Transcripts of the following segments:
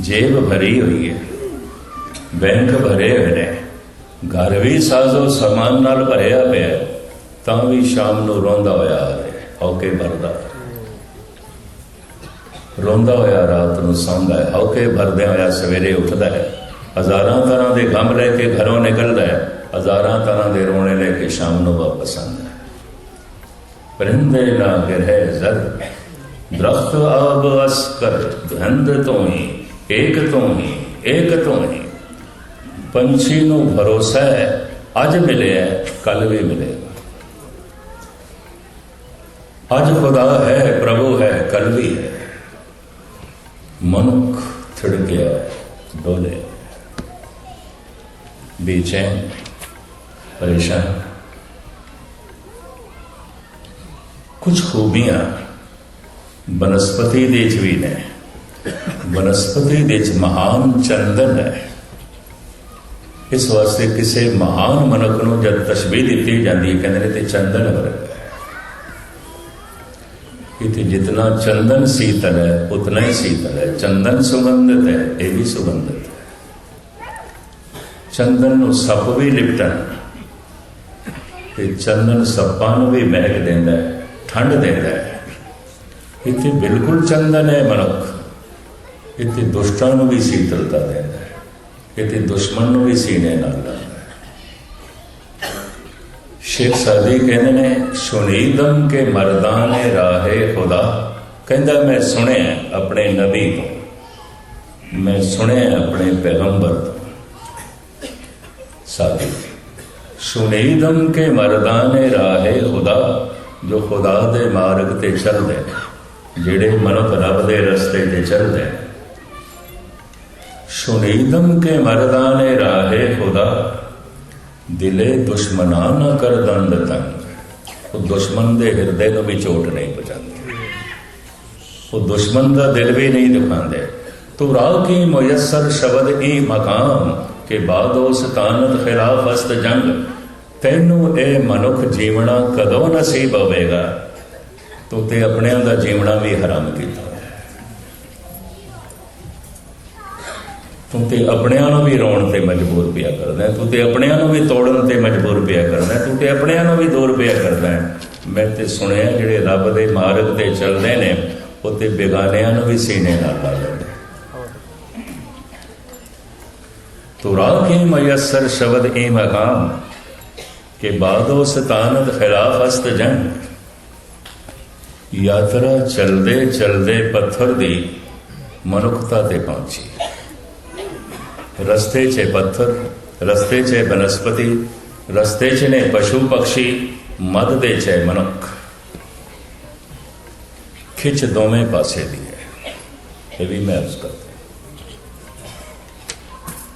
ਜੇਬ ਭਰੀ ਹੋਈ ਹੈ। ਬੈਂਕ ਭਰੇ ਹੋਏ ਨੇ। ਘਰ ਵੀ ਸਾਜ਼ੋ ਸਮਾਨ ਨਾਲ ਭਰਿਆ ਪਿਆ ਤਾਂ ਵੀ ਸ਼ਾਮ ਨੂੰ ਰੋਂਦਾ ਹੋਇਆ ਆ ਰਿਹਾ ਹੌਕੇ ਭਰਦਾ। ਰੋਂਦਾ ਹੋਇਆ ਰਾਤ ਨੂੰ ਸੌਂਦਾ ਹੈ। ਹੌਕੇ ਭਰਦਿਆਂ ਹੋਇਆ ਸਵੇਰੇ ਉੱਠਦਾ ਹੈ। ਹਜ਼ਾਰਾਂ ਤਰ੍ਹਾਂ ਦੇ ਗਮ ਲੈ ਕੇ ਘਰੋਂ ਨਿਕਲਦਾ ਹੈ। ਹਜ਼ਾਰਾਂ ਤਰ੍ਹਾਂ ਦੇ ਰੋਣੇ ਲੈ ਕੇ ਸ਼ਾਮ ਨੂੰ ਵਾਪਸ ਆਉਂਦਾ ਹੈ। ਪਰਿੰਦੇ ਨਾ ਗਿਰਹਿ ਜ਼ਰ। ਦਰਖਤ ਆਬ ਅਸ ਧੰਦ ਤੋਂ ਹੀ ਏਕ ਤੋਂ ਹੀ, ਏਕ ਤੋਂ ਹੀ। ਪੰਛੀ ਨੂੰ ਭਰੋਸਾ ਹੈ, ਅੱਜ ਮਿਲਿਆ ਕੱਲ ਵੀ ਮਿਲੇਗਾ। ਅੱਜ ਖੁਦਾ ਹੈ, ਪ੍ਰਭੂ ਹੈ, ਕੱਲ ਵੀ ਹੈ। ਮਨੁੱਖ ਥੜ ਗਿਆ ਡੋਲੇ। ਬੇਚੈਨ, ਪਰੇਸ਼ਾਨ। ਕੁਝ ਖੂਬੀਆਂ ਬਨਸਪਤੀ ਦੇ ਚ ਵੀ ਨੇ। ਬਨਸਪਤੀ ਦੇ ਚ ਮਹਾਨ ਚੰਦਨ ਹੈ। ਇਸ ਵਾਸਤੇ ਕਿਸੇ ਮਹਾਨ ਮਨੁੱਖ ਨੂੰ ਜਦ ਤਸ਼ਬੀਹ ਦਿੱਤੀ ਜਾਂਦੀ ਹੈ, ਕਹਿੰਦੇ ਨੇ ਤੇ ਚੰਦਨ ਵਰਗਾ ਹੈ। ਇਥੇ ਜਿਤਨਾ ਚੰਦਨ ਸੀਤਲ ਹੈ, ਉਤਨਾ ਹੀ ਸੀਤਲ ਹੈ। ਚੰਦਨ ਸੁਗੰਧਿਤ ਹੈ, ਇਹ ਵੀ ਸੁਗੰਧਿਤ ਹੈ। ਚੰਦਨ ਨੂੰ ਸੱਪ ਵੀ ਲਿਪਟਣ ਤੇ ਚੰਦਨ ਸੱਪਾਂ ਨੂੰ ਵੀ ਮਹਿਕ ਦਿੰਦਾ ਹੈ, ਠੰਡ ਦਿੰਦਾ ਹੈ। ਇੱਥੇ ਬਿਲਕੁਲ ਚੰਦਨ ਹੈ ਮਨੁੱਖ। ਇੱਥੇ ਦੁਸ਼ਟਾਂ ਨੂੰ ਵੀ ਸੀਤਲਤਾ ਦਿੰਦਾ ਹੈ। ਇੱਥੇ ਦੁਸ਼ਮਣ ਨੂੰ ਵੀ ਸੀਨੇ ਨਾਲ ਲਾਉਂਦਾ ਹੈ। ਸ਼ੇਖ ਸਾਦੀ ਕਹਿੰਦੇ ਨੇ, ਸੁਨੀਦਮ ਕੇ ਮਰਦਾਨੇ ਰਾਹੇ ਖੁਦਾ। ਕਹਿੰਦਾ, ਮੈਂ ਸੁਣਿਆ ਆਪਣੇ ਨਬੀ ਤੋਂ। ਮੈਂ ਸੁਣਿਆ ਆਪਣੇ ਪੈਗੰਬਰ ਤੋਂ। ਸਾਦੀ। ਸੁਨੀਦਮ ਕੇ ਮਰਦਾਨੇ ਰਾਹੇ ਖੁਦਾ, ਜੋ ਖੁਦਾ ਦੇ ਮਾਰਗ ਤੇ ਚੱਲਦੇ ਜਿਹੜੇ ਮਨੁੱਖ ਰੱਬ ਦੇ ਰਸਤੇ ਤੇ ਚੱਲਦੇ ਸੁਨੀਦਮ ਕੇ ਮਰਦਾਨੇ ਰਾਹੇ ਖੁਦਾ, ਦਿਲੇ ਦੁਸ਼ਮਨਾ ਨਾ ਕਰ ਦੰਦ ਤੰਗ। ਉਹ ਦੁਸ਼ਮਨ ਦੇ ਹਿਰਦੇ ਨੂੰ ਵੀ ਚੋਟ ਨਹੀਂ ਪਹੁੰਚਾਉਂਦੇ। ਉਹ ਦੁਸ਼ਮਨ ਦਾ ਦਿਲ ਵੀ ਨਹੀਂ ਦਿਖਾਉਂਦੇ। ਤੂੰ ਰਾਹ ਕੀ ਮੁਯਸਰ ਸ਼ਬਦ ਇਹ ਮਕਾਮ, ਕਿ ਬਾਦੋ ਸਤਾਨਤ ਖਿਲਾਫ ਅਸਤ ਜੰਗ। ਤੈਨੂੰ ਇਹ ਮਨੁੱਖ ਜੀਵਣਾ ਕਦੋਂ ਨਸੀਬ ਹੋਵੇਗਾ? ਤੂੰ ਤੇ ਆਪਣਿਆਂ ਦਾ ਜੀਵਣਾ ਵੀ ਹਰਾਮ ਕੀਤਾ। ਤੂੰ ਤੇ ਆਪਣਿਆਂ ਨੂੰ ਵੀ ਰੋਣ ਤੇ ਮਜਬੂਰ ਪਿਆ ਕਰਦਾ ਤੂੰ ਤੇ ਆਪਣਿਆਂ ਨੂੰ ਵੀ ਤੋੜਨ ਤੇ ਮਜਬੂਰ ਪਿਆ ਕਰਦਾ ਤੂੰ ਤੇ ਆਪਣਿਆਂ ਨੂੰ ਵੀ ਦੂਰ ਪਿਆ ਕਰਦਾ ਮੈਂ ਤੇ ਸੁਣਿਆ ਜਿਹੜੇ ਰੱਬ ਦੇ ਮਾਰਗ ਤੇ ਚੱਲਦੇ ਨੇ, ਉਹ ਤੇ ਬੇਗਾਨਿਆਂ ਨੂੰ ਵੀ ਸੀਨੇ ਨਾਲ ਲਾ ਲੈਂਦੇ ਤੂੰ ਰਾਖੀ ਮਯਸਰ ਸ਼ਬਦ ਏ ਮਕਾਮ, ਕਿ ਬਾਦੋ ਸਤਾਨਤ ਖਿਲਾਫ ਅਸਤ ਜੰਗ। ਯਾਤਰਾ ਚਲਦੇ ਚਲਦੇ ਪੱਥਰ ਦੀ ਮਨੁੱਖਤਾ ਤੇ ਪਹੁੰਚੀ। ਰਸਤੇ 'ਚ ਪੱਥਰ, ਰਸਤੇ 'ਚ ਬਨਸਪਤੀ, ਰਸਤੇ 'ਚ ਨੇ ਪਸ਼ੂ ਪਕਸ਼ੀ ਮਦ ਦੇ 'ਚ ਮਨੁੱਖ। ਖਿੱਚ ਦੋਵੇਂ ਪਾਸੇ ਦੀ ਹੈ। ਇਹ ਵੀ ਮੈਂ ਅਰਜ਼ ਕਰਦਾ।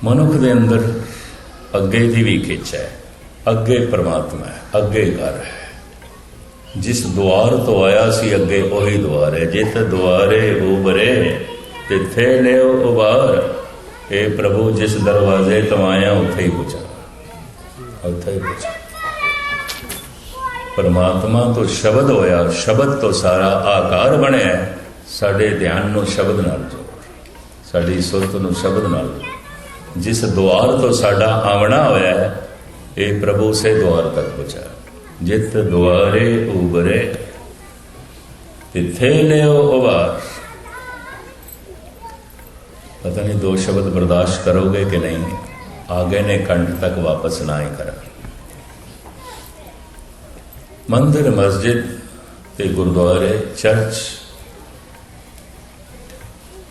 ਮਨੁੱਖ ਦੇ ਅੰਦਰ ਅੱਗੇ ਦੀ ਵੀ ਖਿੱਚ ਹੈ, ਅੱਗੇ ਪਰਮਾਤਮਾ ਹੈ, ਅੱਗੇ ਘਰ ਹੈ। ਜਿਸ ਦੁਆਰ ਤੋਂ ਆਇਆ ਸੀ ਅੱਗੇ ਉਹੀ ਦੁਆਰ ਹੈ। ਜਿੱਥੇ ਦੁਆਰੇ ਉਬਰੇ ਤਿੱਥੇ ਲਿਓ ਉਬਾਰ ਇਹ ਪ੍ਰਭੂ, ਜਿਸ ਦਰਵਾਜ਼ੇ ਤੋਂ ਆਇਆ, ਉੱਥੇ ਹੀ ਪੁੱਛਾ ਉੱਥੇ ਹੀ ਪੁੱਛਾ ਪਰਮਾਤਮਾ ਤੋਂ ਸ਼ਬਦ ਹੋਇਆ, ਸ਼ਬਦ ਤੋਂ ਸਾਰਾ ਆਕਾਰ ਬਣਿਆ। ਸਾਡੇ ਧਿਆਨ ਨੂੰ ਸ਼ਬਦ ਨਾਲ ਜੋੜ। ਸਾਡੀ ਸੁਰਤ ਨੂੰ ਸ਼ਬਦ ਨਾਲ ਜੋੜ। ਜਿਸ ਦੁਆਰ ਤੋਂ ਸਾਡਾ ਆਵਣਾ ਹੋਇਆ ਹੈ, ਇਹ ਪ੍ਰਭੂ ਸੇ ਦੁਆਰ ਤੱਕ ਪਹੁੰਚਾ ਜਿਤ ਦੁਆਰੇ ਉਬਰੇ ਤਿੱਥੇ ਲਿਓ ਉਬਾਰ ਪਤਾ ਨਹੀਂ ਦੋ ਸ਼ਬਦ ਬਰਦਾਸ਼ਤ ਕਰੋਗੇ ਕਿ ਨਹੀਂ? ਆਗੇ ਨੇ ਕੰਠ ਤੱਕ ਵਾਪਸ ਨਾ ਹੀ ਕਰਾਂ। ਮੰਦਰ, ਮਸਜਿਦ ਤੇ ਗੁਰਦੁਆਰੇ, ਚਰਚ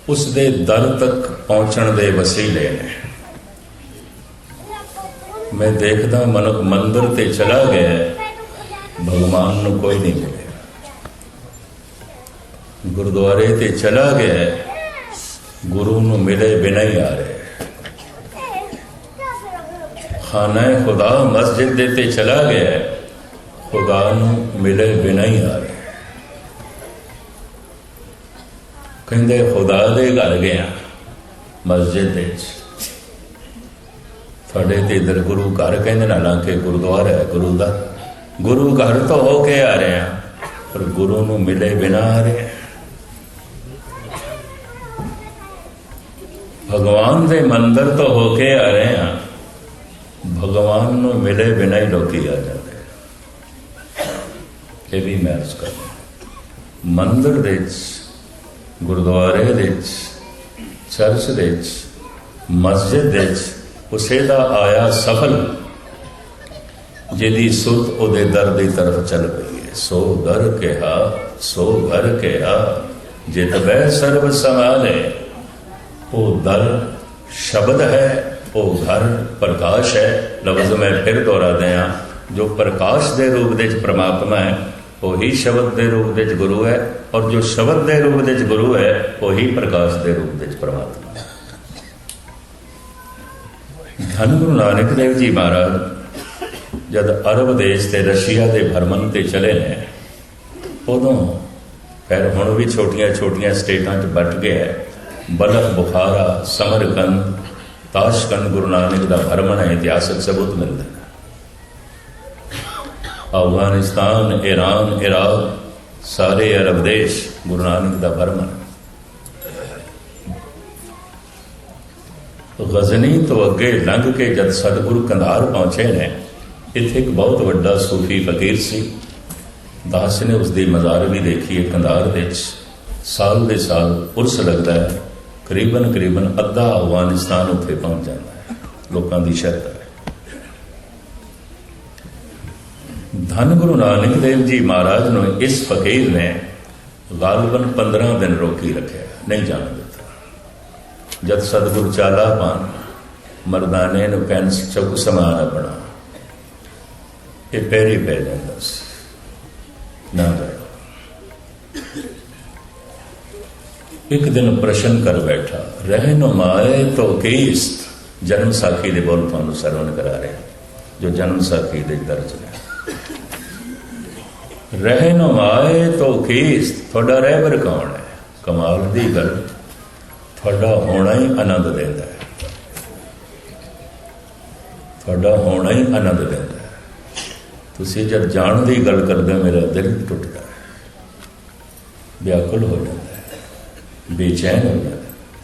ਉਸ ਦੇ ਦਰ ਤੱਕ ਪਹੁੰਚਣ ਦੇ ਵਸੀਲੇ ਨੇ। ਮੈਂ ਦੇਖਦਾ ਮਨੁੱਖ ਮੰਦਰ ਤੇ ਚਲਾ ਗਿਆ, ਭਗਵਾਨ ਨੂੰ ਕੋਈ ਨਹੀਂ ਮਿਲਿਆ। ਗੁਰਦੁਆਰੇ ਤੇ ਚਲਾ ਗਿਆ ਗੁਰੂ ਨੂੰ ਮਿਲੇ ਬਿਨਾਂ ਹੀ ਆ ਰਹੇ। ਖਾਨਾ ਖੁਦਾ, ਮਸਜਿਦ ਦੇ ਤੇ ਚਲਾ ਗਿਆ ਖੁਦਾ ਨੂੰ ਮਿਲੇ ਬਿਨਾਂ ਹੀ ਆ ਰਹੇ। ਕਹਿੰਦੇ ਖੁਦਾ ਦੇ ਘਰ ਗਿਆ ਮਸਜਿਦ ਦੇ ਵਿੱਚ। ਸਾਡੇ ਤੇ ਇਧਰ ਗੁਰੂ ਘਰ ਕਹਿੰਦੇ ਨਾ ਲਾਂਕੇ ਗੁਰਦੁਆਰਾ ਹੈ ਗੁਰੂ ਦਾ। ਗੁਰੂ ਘਰ ਤੋਂ ਹੋ ਕੇ ਆ ਰਹੇ ਆ ਪਰ ਗੁਰੂ ਨੂੰ ਮਿਲੇ ਬਿਨਾਂ ਆ ਰਹੇ ਭਗਵਾਨ ਦੇ ਮੰਦਰ ਤੋਂ ਹੋ ਕੇ ਆ ਰਹੇ ਹਾਂ, ਭਗਵਾਨ ਨੂੰ ਮਿਲੇ ਬਿਨਾਂ ਹੀ ਲੋਕੀ ਆ ਜਾਂਦੇ ਇਹ ਵੀ ਮੈਚ ਕਰ ਮੰਦਰ ਦੇ ਵਿੱਚ, ਗੁਰਦੁਆਰੇ ਦੇ ਵਿੱਚ, ਚਰਚ ਦੇ ਵਿੱਚ, ਮਸਜਿਦ ਦੇ ਵਿੱਚ ਉਸੇ ਦਾ ਆਇਆ ਸਫਲ, ਜਿਹਦੀ ਸੁਰਤ ਉਹਦੇ ਦਰ ਦੀ ਤਰਫ ਚੱਲ ਪਈ ਹੈ। ਸੋ ਦਰ ਕਿਹਾ, ਸੋ ਘਰ ਕਿਹਾ, ਜਿਤ ਬੈ ਸਰਬ ਸਮਾਲੇ ਉਹ ਦਰ ਸ਼ਬਦ ਹੈ, ਉਹ ਘਰ ਪ੍ਰਕਾਸ਼ ਹੈ। ਲਫ਼ਜ਼ ਮੈਂ ਫਿਰ ਦੁਹਰਾ ਦਿਆਂ, ਜੋ ਪ੍ਰਕਾਸ਼ ਦੇ ਰੂਪ ਦੇ ਵਿੱਚ ਪ੍ਰਮਾਤਮਾ ਹੈ, ਉਹੀ ਸ਼ਬਦ ਦੇ ਰੂਪ ਦੇ ਵਿੱਚ ਗੁਰੂ ਹੈ ਔਰ ਜੋ ਸ਼ਬਦ ਦੇ ਰੂਪ ਦੇ ਵਿੱਚ ਗੁਰੂ ਹੈ, ਉਹੀ ਪ੍ਰਕਾਸ਼ ਦੇ ਰੂਪ ਦੇ ਵਿੱਚ ਪ੍ਰਮਾਤਮਾ ਹੈ। ਧੰਨ ਗੁਰੂ ਨਾਨਕ ਦੇਵ ਜੀ ਮਹਾਰਾਜ, ਜਦ ਅਰਬ ਦੇਸ਼ ਤੇ ਰਸ਼ੀਆ ਦੇ ਭਰਮਨ ਤੇ ਚਲੇ ਨੇ, ਉਦੋਂ ਫਿਰ ਹੁਣ ਵੀ ਛੋਟੀਆਂ ਛੋਟੀਆਂ ਸਟੇਟਾਂ 'ਚ ਵੱਟ ਗਿਆ ਬਲਖ ਬੁਖਾਰਾ ਸਮਰਕੰਦ ਤਾਸ਼ਕੰਦ ਗੁਰੂ ਨਾਨਕ ਦਾ ਭਰਮਣ ਹੈ ਇਤਿਹਾਸਕ ਸਬੂਤ ਮਿਲਦਾ ਹੈ। ਅਫਗਾਨਿਸਤਾਨ, ਈਰਾਨ, ਇਰਾਕ, ਸਾਰੇ ਅਰਬ ਦੇਸ਼ ਗੁਰੂ ਨਾਨਕ ਦਾ ਭਰਮਣ ਗਜ਼ਨੀ ਤੋਂ ਅੱਗੇ ਲੰਘ ਕੇ ਜਦ ਸਤਿਗੁਰੂ ਕੰਧਾਰ ਪਹੁੰਚੇ ਨੇ, ਇੱਥੇ ਇੱਕ ਬਹੁਤ ਵੱਡਾ ਸੂਫੀ ਫਕੀਰ ਸੀ। ਦਾਸ ਨੇ ਉਸ ਦੀ ਮਜ਼ਾਰ ਵੀ ਦੇਖੀ ਹੈ ਕੰਧਾਰ ਵਿੱਚ। ਸਾਲ ਦੇ ਸਾਲ ਉਰਸ ਲੱਗਦਾ ਹੈ। ਕਰੀਬਨ ਕਰੀਬਨ ਅੱਧਾ ਅਫਗਾਨਿਸਤਾਨ ਉੱਥੇ ਪਹੁੰਚ ਜਾਂਦਾ ਹੈ। ਲੋਕਾਂ ਦੀ ਸ਼ਰਤ ਹੈ। ਧੰਨ ਗੁਰੂ ਨਾਨਕ ਦੇਵ ਜੀ ਮਹਾਰਾਜ ਨੂੰ ਇਸ ਫਕੀਰ ਨੇ ਗਾਲਬਨ 15 ਦਿਨ ਰੋਕੀ ਰੱਖਿਆ, ਨਹੀਂ ਜਾਣ ਦਿੱਤਾ। ਜਦ ਸਤਿਗੁਰ ਚਾਲਾ ਪਾਨ ਮਰਦਾਨੇ ਨੂੰ ਪੈਨਸ ਚੁੱਕ ਸਮਾਨ ਆਪਣਾ। ਇਹ ਪੈਰੀ ਪੈ ਜਾਂਦਾ ਸੀ। ਨਾ ਜਾਓ ਇੱਕ ਦਿਨ ਪ੍ਰਸ਼ਨ ਕਰ ਬੈਠਾ ਰਹਿਨੁਮਾਏ ਤੋ ਕੀਸਤ ਜਨਮ ਸਾਖੀ ਦੇ ਬੋਲ ਤੁਹਾਨੂੰ ਸਰਵਨ ਕਰਾ ਰਹੇ, ਜੋ ਜਨਮ ਸਾਖੀ ਦੇ ਦਰਜ ਨੇ। ਰਹਿਨੁਮਾਏ ਤੋ ਕੀਸਤ ਤੁਹਾਡਾ ਰਹਿਬਰ ਕੌਣ ਹੈ? ਕਮਾਲ ਦੀ ਗੱਲ, ਤੁਹਾਡਾ ਹੋਣਾ ਹੀ ਆਨੰਦ ਦਿੰਦਾ ਹੈ। ਤੁਹਾਡਾ ਹੋਣਾ ਹੀ ਆਨੰਦ ਦਿੰਦਾ ਹੈ। ਤੁਸੀਂ ਜਦ ਜਾਣ ਦੀ ਗੱਲ ਕਰਦੇ ਹੋ, ਮੇਰਾ ਦਿਲ ਟੁੱਟਦਾ ਹੈ। ਵਿਆਕੁਲ ਹੋ ਜਾਂਦਾ ਬੇਚੈਨ ਹੋ। ਜਾਂਦਾ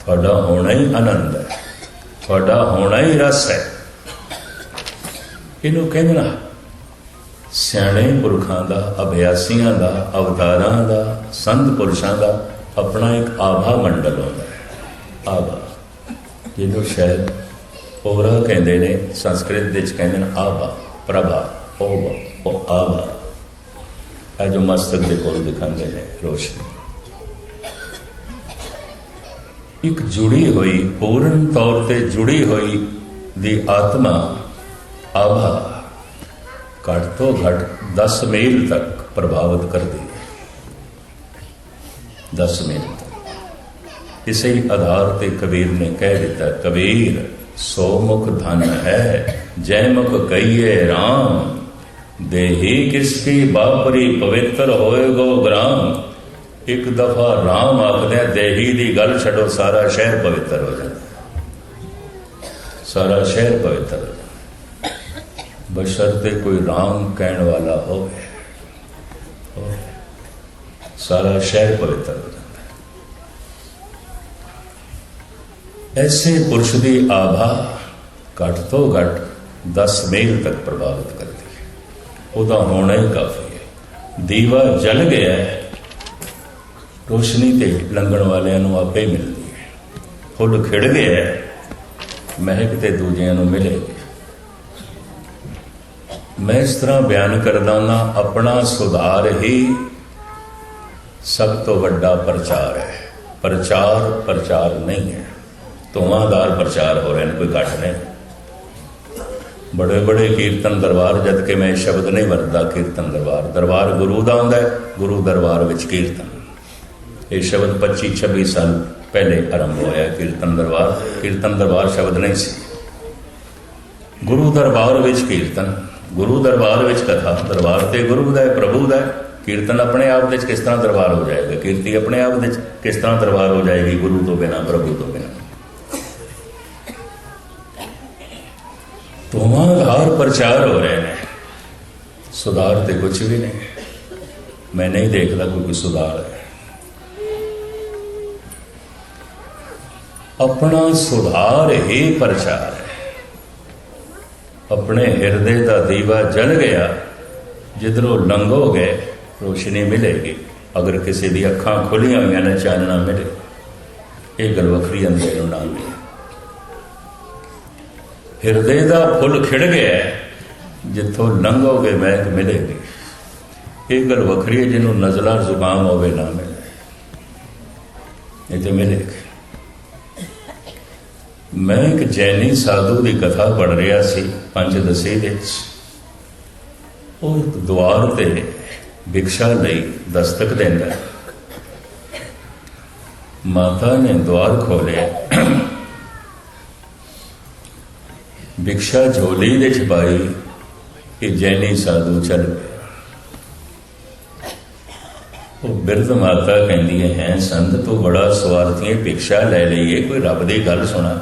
ਤੁਹਾਡਾ ਹੋਣਾ ਹੀ ਆਨੰਦ ਹੈ। ਤੁਹਾਡਾ ਹੋਣਾ ਹੀ ਰਸ ਹੈ। ਇਹਨੂੰ ਕਹਿੰਦੇ ਨਾ, ਸਿਆਣੇ ਪੁਰਖਾਂ ਦਾ, ਅਭਿਆਸੀਆਂ ਦਾ, ਅਵਤਾਰਾਂ ਦਾ, ਸੰਤ ਪੁਰਸ਼ਾਂ ਦਾ ਆਪਣਾ ਇੱਕ ਆਭਾ ਮੰਡਲ ਹੁੰਦਾ ਹੈ। ਆਭਾ। ਜਿਹਨੂੰ ਸ਼ਾਇਦ ਔਰਾ ਕਹਿੰਦੇ ਨੇ, ਸੰਸਕ੍ਰਿਤ ਵਿੱਚ ਕਹਿੰਦੇ ਨੇ ਆਭਾ, ਪ੍ਰਭਾ ਉਹ ਉਹ ਆਭਾ। ਇਹ ਜੋ ਮਸਤਕ ਦੇ ਕੋਲ ਦਿਖਾਉਂਦੇ ਨੇ ਰੋਸ਼ਨੀ। ਇੱਕ ਜੁੜੀ ਹੋਈ, ਪੂਰਨ ਤੌਰ ਤੇ ਜੁੜੀ ਹੋਈ ਦੀ ਆਤਮਾ ਆਭਾ ਘੱਟ ਤੋਂ ਘੱਟ 10 ਮੀਲ ਤੱਕ ਪ੍ਰਭਾਵਿਤ ਕਰਦੀ ਹੈ। 10 ਮੀਲ ਤੱਕ। ਇਸੇ ਆਧਾਰ ਤੇ ਕਬੀਰ ਨੇ ਕਹਿ ਦਿੱਤਾ, ਕਬੀਰ ਸੋ ਮੁਖ ਧਨ ਹੈ ਜੈ ਮੁਖ ਕਹੀਏ RAM ਦੇਹੀ ਕਿਸ ਕੀ ਬਾਪਰੀ ਪਵਿੱਤਰ ਹੋਏਗੋ ਗ੍ਰਾਮ। ਇੱਕ ਦਫਾ ਰਾਮ ਆਖਦੇ ਦੇਹੀ ਦੀ ਗੱਲ ਛੱਡੋ, ਸਾਰਾ ਸ਼ਹਿਰ ਪਵਿੱਤਰ ਹੋ ਜਾਂਦਾ। ਸਾਰਾ ਸ਼ਹਿਰ ਪਵਿੱਤਰ ਹੋ ਜਾਂਦਾ। ਬਸ਼ਰਤੇ ਕੋਈ ਰਾਮ ਕਹਿਣ ਵਾਲਾ ਹੋਵੇ ਸਾਰਾ ਸ਼ਹਿਰ ਪਵਿੱਤਰ ਹੋ ਜਾਂਦਾ। ਹੈ। ਐਸੇ ਪੁਰਸ਼ ਦੀ ਆਭਾ ਘੱਟ ਤੋਂ ਘੱਟ 10 ਮੀਲ ਤੱਕ ਪ੍ਰਭਾਵਿਤ ਕਰਦੀ ਹੈ। ਉਹਦਾ ਹੋਣਾ ਹੀ ਕਾਫੀ ਹੈ। ਦੀਵਾ ਜਲ ਗਿਆ ਹੈ। ਰੋਸ਼ਨੀ ਤੇ ਲੰਘਣ ਵਾਲਿਆਂ ਨੂੰ ਆਪੇ ਮਿਲਦੀ ਹੈ। ਫੁੱਲ ਖਿੜ ਗਿਆ ਮਹਿਕ ਤੇ ਦੂਜਿਆਂ ਨੂੰ ਮਿਲੇ ਮੈਂ ਇਸ ਤਰ੍ਹਾਂ ਬਿਆਨ ਕਰਦਾ ਨਾ ਆਪਣਾ ਸੁਧਾਰ ਹੀ ਸਭ ਤੋਂ ਵੱਡਾ ਪ੍ਰਚਾਰ ਹੈ। ਪ੍ਰਚਾਰ ਪ੍ਰਚਾਰ ਨਹੀਂ ਹੈ। ਧੂਆਂਦਾਰ ਪ੍ਰਚਾਰ ਹੋ ਰਹੇ ਨੇ, ਕੋਈ ਘੱਟ ਨਹੀਂ। ਬੜੇ ਬੜੇ ਕੀਰਤਨ ਦਰਬਾਰ ਜਦ ਕਿ ਮੈਂ ਸ਼ਬਦ ਨਹੀਂ ਵਰਤਦਾ ਕੀਰਤਨ ਦਰਬਾਰ। ਦਰਬਾਰ ਗੁਰੂ ਦਾ ਹੁੰਦਾ ਹੈ, ਗੁਰੂ ਦਰਬਾਰ ਵਿੱਚ ਕੀਰਤਨ। ਇਹ ਸ਼ਬਦ 25 26 ਸਾਲ ਪਹਿਲੇ ਆਰੰਭ ਹੋਇਆ ਕੀਰਤਨ ਦਰਬਾਰ। ਕੀਰਤਨ ਦਰਬਾਰ ਸ਼ਬਦ ਨਹੀਂ ਸੀ। ਗੁਰੂ ਦਰਬਾਰ ਵਿੱਚ ਕੀਰਤਨ, ਗੁਰੂ ਦਰਬਾਰ ਵਿੱਚ ਕਥਾ, ਦਰਬਾਰ ਤੇ ਗੁਰੂ ਦਾ, ਪ੍ਰਭੂ ਦਾ ਕੀਰਤਨ ਆਪਣੇ ਆਪ ਵਿੱਚ ਕਿਸ ਤਰ੍ਹਾਂ ਦਰਬਾਰ ਹੋ ਜਾਏਗਾ? ਕੀਰਤੀ ਆਪਣੇ ਆਪ ਵਿੱਚ ਕਿਸ ਤਰ੍ਹਾਂ ਦਰਬਾਰ ਹੋ ਜਾਏਗੀ ਗੁਰੂ ਤੋਂ ਬਿਨਾ, ਪ੍ਰਭੂ ਤੋਂ ਬਿਨਾ? ਧੂਆਂਧਾਰ ਪ੍ਰਚਾਰ ਹੋ ਰਹੇ ਨੇ ਸੁਧਾਰ ਤੇ ਕੁਝ ਵੀ ਨਹੀਂ। ਮੈਂ ਨਹੀਂ ਦੇਖਦਾ ਕੋਈ ਸੁਧਾਰ ਹੈ। ਆਪਣਾ ਸੁਧਾਰ ਹੀ ਪ੍ਰਚਾਰ ਹੈ। ਆਪਣੇ ਹਿਰਦੇ ਦਾ ਦੀਵਾ ਜਲ ਗਿਆ, ਜਿੱਧਰੋਂ ਲੰਘੋਗੇ, ਰੋਸ਼ਨੀ ਮਿਲੇਗੀ। ਅਗਰ ਕਿਸੇ ਦੀ ਅੱਖਾਂ ਖੁੱਲੀਆਂ ਹੋਈਆਂ ਨੇ, ਚਾਨਣਾ ਮਿਲੇ। ਇਹ ਗੱਲ ਵੱਖਰੀ ਅੰਦਰ ਨੂੰ ਨਾਲ ਮਿਲੇ ਹਿਰਦੇ ਦਾ ਫੁੱਲ ਖਿੜ ਗਿਆ ਜਿੱਥੋਂ ਲੰਘੋਗੇ, ਮਹਿਕ ਮਿਲੇਗੀ। ਇਹ ਗੱਲ ਵੱਖਰੀ ਹੈ, ਜਿਹਨੂੰ ਨਜ਼ਲਾ ਜ਼ੁਕਾਮ ਹੋਵੇ ਨਾ ਮਿਲੇ। ਇਹ ਤੇ ਮਿਲੇਗੀ। ਮੈਂ ਇੱਕ ਜੈਨੀ ਸਾਧੂ ਦੀ ਕਥਾ ਪੜ੍ਹ ਰਿਹਾ ਸੀ, ਪੰਜ ਦਸੇ ਵਿੱਚ। ਉਹ ਇੱਕ ਦੁਆਰ ਤੇ ਭਿਕਸ਼ਾ ਲਈ ਦਸਤਕ ਦਿੰਦਾ ਮਾਤਾ ਨੇ ਦੁਆਰ ਖੋਲਿਆ ਭਿਕਸ਼ਾ ਝੋਲੀ ਦੇ ਛਪਾਈ ਪਾਈ ਕਿ ਜੈਨੀ ਸਾਧੂ ਚੱਲ ਉਹ ਬਿਰਧ ਮਾਤਾ ਕਹਿੰਦੀ ਹੈ ਸੰਤ, ਤੂੰ ਬੜਾ ਸਵਾਰਥੀ ਭਿਕਸ਼ਾ ਲੈ ਲਈਏ, ਕੋਈ ਰੱਬ ਦੀ ਗੱਲ ਸੁਣਾ।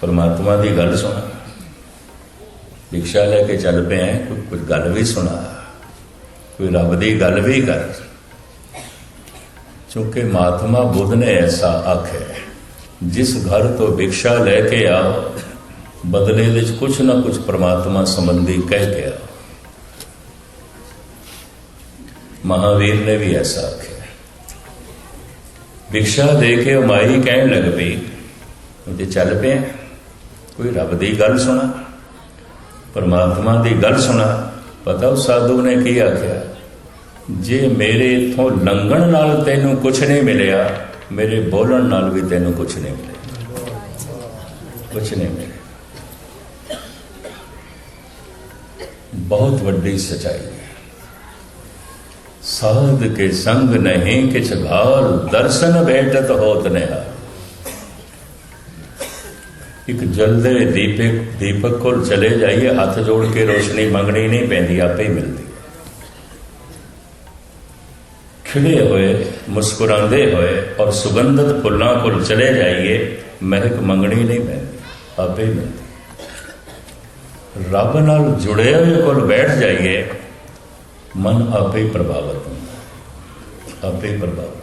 ਪਰਮਾਤਮਾ ਦੀ ਗੱਲ ਸੁਣਾ ਭਿਕਸ਼ਾ ਲੈ ਕੇ ਚੱਲ ਪਿਆ ਹੈ, ਕੋਈ ਕੁਝ ਗੱਲ ਵੀ ਸੁਣਾ ਕੋਈ ਰੱਬ ਦੀ ਗੱਲ ਵੀ ਕਰ ਚੁੱਕੇ ਮਹਾਤਮਾ ਬੁੱਧ ਨੇ ਐਸਾ ਆਖਿਆ ਜਿਸ ਘਰ ਤੋਂ ਭਿਕਸ਼ਾ ਲੈ ਕੇ ਆਓ ਬਦਲੇ ਵਿੱਚ ਕੁਝ ਨਾ ਕੁਝ ਪ੍ਰਮਾਤਮਾ ਸੰਬੰਧੀ ਕਹਿ ਕੇ ਆਓ ਮਹਾਵੀਰ ਨੇ ਵੀ ਐਸਾ ਆਖਿਆ ਭਿਕਸ਼ਾ ਦੇ ਕੇ ਉਹ ਮਾਈ ਕਹਿਣ ਲੱਗ ਪਈ ਉਹ ਤੇ ਚੱਲ ਪਿਆ ਕੋਈ ਰੱਬ ਦੀ ਗੱਲ ਸੁਣਾ। ਪਰਮਾਤਮਾ ਦੀ ਗੱਲ ਸੁਣਾ। ਪਤਾ ਉਹ ਸਾਧੂ ਨੇ ਕੀ ਆਖਿਆ? ਜੇ ਮੇਰੇ ਇਥੋਂ ਲੰਘਣ ਨਾਲ ਤੈਨੂੰ ਕੁਝ ਨਹੀਂ ਮਿਲਿਆ, ਮੇਰੇ ਬੋਲਣ ਨਾਲ ਵੀ ਤੈਨੂੰ ਕੁਝ ਨਹੀਂ ਮਿਲਿਆ। ਕੁਝ ਨਹੀਂ ਮਿਲਿਆ। ਬਹੁਤ ਵੱਡੀ ਸਚਾਈ ਹੈ। ਸਾਧ ਕੇ ਸੰਗ ਨਹੀਂ, ਕਿਛ ਘਾਲ ਦਰਸ਼ਨ ਭੇਟਤ ਹੋਤ ਨਹਾ ਇੱਕ ਜਲਦੇ ਦੀਪਕ ਦੀਪਕ ਕੋਲ ਚਲੇ ਜਾਈਏ, ਹੱਥ ਜੋੜ ਕੇ ਰੋਸ਼ਨੀ ਮੰਗਣੀ ਨਹੀਂ ਪੈਂਦੀ, ਆਪੇ ਹੀ ਮਿਲਦੀ। ਖਿੜੇ ਹੋਏ, ਮੁਸਕਰਾਉਂਦੇ ਹੋਏ ਔਰ ਸੁਗੰਧਿਤ ਫੁੱਲਾਂ ਕੋਲ ਚਲੇ ਜਾਈਏ, ਮਹਿਕ ਮੰਗਣੀ ਨਹੀਂ ਪੈਂਦੀ, ਆਪੇ ਹੀ ਮਿਲਦੀ। ਰੱਬ ਨਾਲ ਜੁੜੇ ਹੋਏ ਕੋਲ ਬੈਠ ਜਾਈਏ, ਮਨ ਆਪੇ ਪ੍ਰਭਾਵਿਤ ਹੁੰਦਾ। ਆਪੇ ਪ੍ਰਭਾਵਿਤ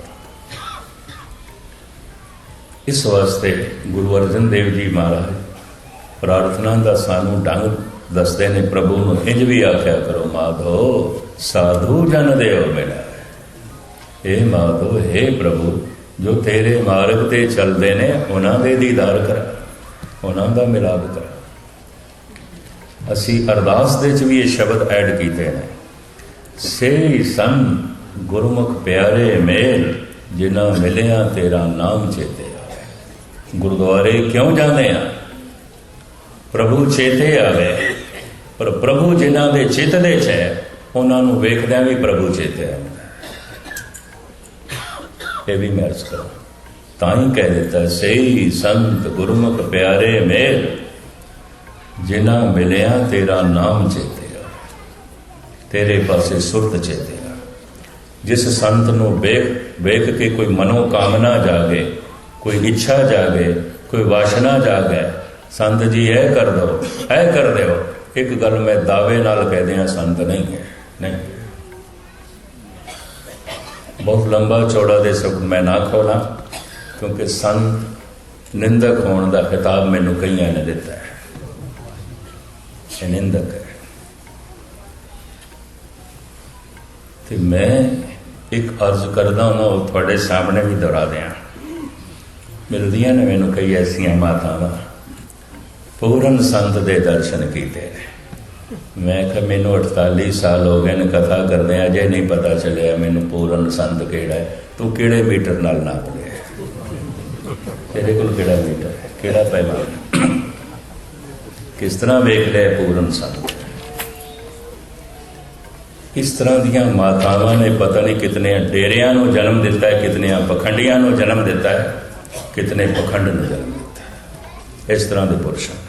ਇਸ ਵਾਸਤੇ ਗੁਰੂ ਅਰਜਨ ਦੇਵ ਜੀ ਮਹਾਰਾਜ ਪ੍ਰਾਰਥਨਾ ਦਾ ਸਾਨੂੰ ਢੰਗ ਦੱਸਦੇ ਨੇ, ਪ੍ਰਭੂ ਨੂੰ ਇੰਜ ਵੀ ਆਖਿਆ ਕਰੋ, ਮਾਧੋ, ਸਾਧੂ ਜਨ ਦੇਵ ਮੇਰਾ ਇਹ ਮਾਧੋ, ਹੈ ਪ੍ਰਭੂ, ਜੋ ਤੇਰੇ ਮਾਰਗ ਤੇ ਚੱਲਦੇ ਨੇ, ਉਹਨਾਂ ਦੇ ਦੀਦਾਰ ਕਰ, ਉਹਨਾਂ ਦਾ ਮਿਲਾਪ ਕਰ। ਅਸੀਂ ਅਰਦਾਸ ਦੇ ਚ ਵੀ ਇਹ ਸ਼ਬਦ ਐਡ ਕੀਤੇ ਨੇ। ਸੇ ਸੰਨ ਗੁਰਮੁਖ ਪਿਆਰੇ ਮੇਲ, ਜਿਨ੍ਹਾਂ ਮਿਲਿਆ ਤੇਰਾ ਨਾਮ ਚੇਤੇ। ਗੁਰਦੁਆਰੇ ਕਿਉਂ ਜਾਂਦੇ ਆ? ਪ੍ਰਭੂ ਚੇਤੇ ਆਵੇ। ਪਰ ਪ੍ਰਭੂ ਜਿਨ੍ਹਾਂ ਦੇ ਚਿੱਤ ਦੇ ਚ ਹੈ, ਉਹਨਾਂ ਨੂੰ ਵੇਖਦਿਆਂ ਵੀ ਪ੍ਰਭੂ ਚੇਤੇ ਆਉਂਦਾ ਇਹ ਵੀ ਮਰਜ਼ ਕਰੋ। ਤਾਂ ਹੀ ਕਹਿ ਦਿੱਤਾ, ਸਹੀ ਸੰਤ ਗੁਰਮੁਖ ਪਿਆਰੇ ਮੇਲ ਜਿਨ੍ਹਾਂ ਮਿਲਿਆ ਤੇਰਾ ਨਾਮ ਚੇਤੇ ਆ। ਤੇਰੇ ਪਾਸੇ ਸੁਰਤ ਚੇਤੇ ਆ। ਜਿਸ ਸੰਤ ਨੂੰ ਵੇਖ ਵੇਖ ਕੇ ਕੋਈ ਮਨੋ ਕਾਮਨਾ ਜਾਗੇ ਕੋਈ ਇੱਛਾ ਜਾਗੇ, ਕੋਈ ਵਾਸ਼ਨਾ ਜਾਗੇ, ਸੰਤ ਜੀ ਇਹ ਕਰ ਦੋ ਇਹ ਕਰ ਦਿਓ, ਇੱਕ ਗੱਲ ਮੈਂ ਦਾਅਵੇ ਨਾਲ ਕਹਦੇ ਆ ਸੰਤ ਨਹੀਂ ਹੈ ਨਹੀਂ। ਬਹੁਤ ਲੰਬਾ ਚੌੜਾ ਦੇ ਸਭ ਮੈਂ ਨਾ ਖੋਲਾਂ, ਕਿਉਂਕਿ ਸੰਤ ਨਿੰਦਕ ਹੋਣ ਦਾ ਖਿਤਾਬ ਮੈਨੂੰ ਕਈਆਂ ਨੇ ਦਿੱਤਾ ਹੈ। ਇਹ ਨਿੰਦਕ ਹੈ। ਤੇ ਮੈਂ ਇੱਕ ਅਰਜ਼ ਕਰਦਾ ਹਾਂ ਉਹ ਤੁਹਾਡੇ ਸਾਹਮਣੇ ਵੀ ਦੁਹਰਾ ਦਿਆਂ। ਮਿਲਦੀਆਂ ਨੇ ਮੈਨੂੰ ਕਈ ਐਸੀਆਂ ਮਾਤਾਵਾਂ। ਪੂਰਨ ਸੰਤ ਦੇ ਦਰਸ਼ਨ ਕੀਤੇ ਨੇ। ਮੈਂ ਕਿ ਮੈਨੂੰ 48 ਸਾਲ ਹੋ ਗਏ ਨੇ ਕਥਾ ਕਰਦੇ ਆ ਜੇ ਨਹੀਂ ਪਤਾ ਚੱਲਿਆ ਮੈਨੂੰ ਪੂਰਨ ਸੰਤ ਕਿਹੜਾ ਹੈ। ਤੂੰ ਕਿਹੜੇ ਮੀਟਰ ਨਾਲ ਨਾਪ ਲਿਆ ਤੇਰੇ ਕੋਲ ਕਿਹੜਾ ਮੀਟਰ ਹੈ? ਕਿਹੜਾ ਪੈਮਾਨਾ ਕਿਸ ਤਰ੍ਹਾਂ ਵੇਖ ਲਿਆ ਪੂਰਨ ਸੰਤ? ਇਸ ਤਰ੍ਹਾਂ ਦੀਆਂ ਮਾਤਾਵਾਂ ਨੇ ਪਤਾ ਨਹੀਂ ਕਿਤਨੇ ਡੇਰਿਆਂ ਨੂੰ ਜਨਮ ਦਿੱਤਾ ਹੈ ਕਿਤਨੇ ਪਖੰਡੀਆਂ ਨੂੰ ਜਨਮ ਦਿੱਤਾ ਹੈ। ਕਿਤਨੇ ਪਖੰਡ ਨੂੰ ਜਨਮ ਦਿੱਤਾ ਹੈ ਇਸ ਤਰ੍ਹਾਂ ਦੇ ਪੁਰਸ਼ ਹਨ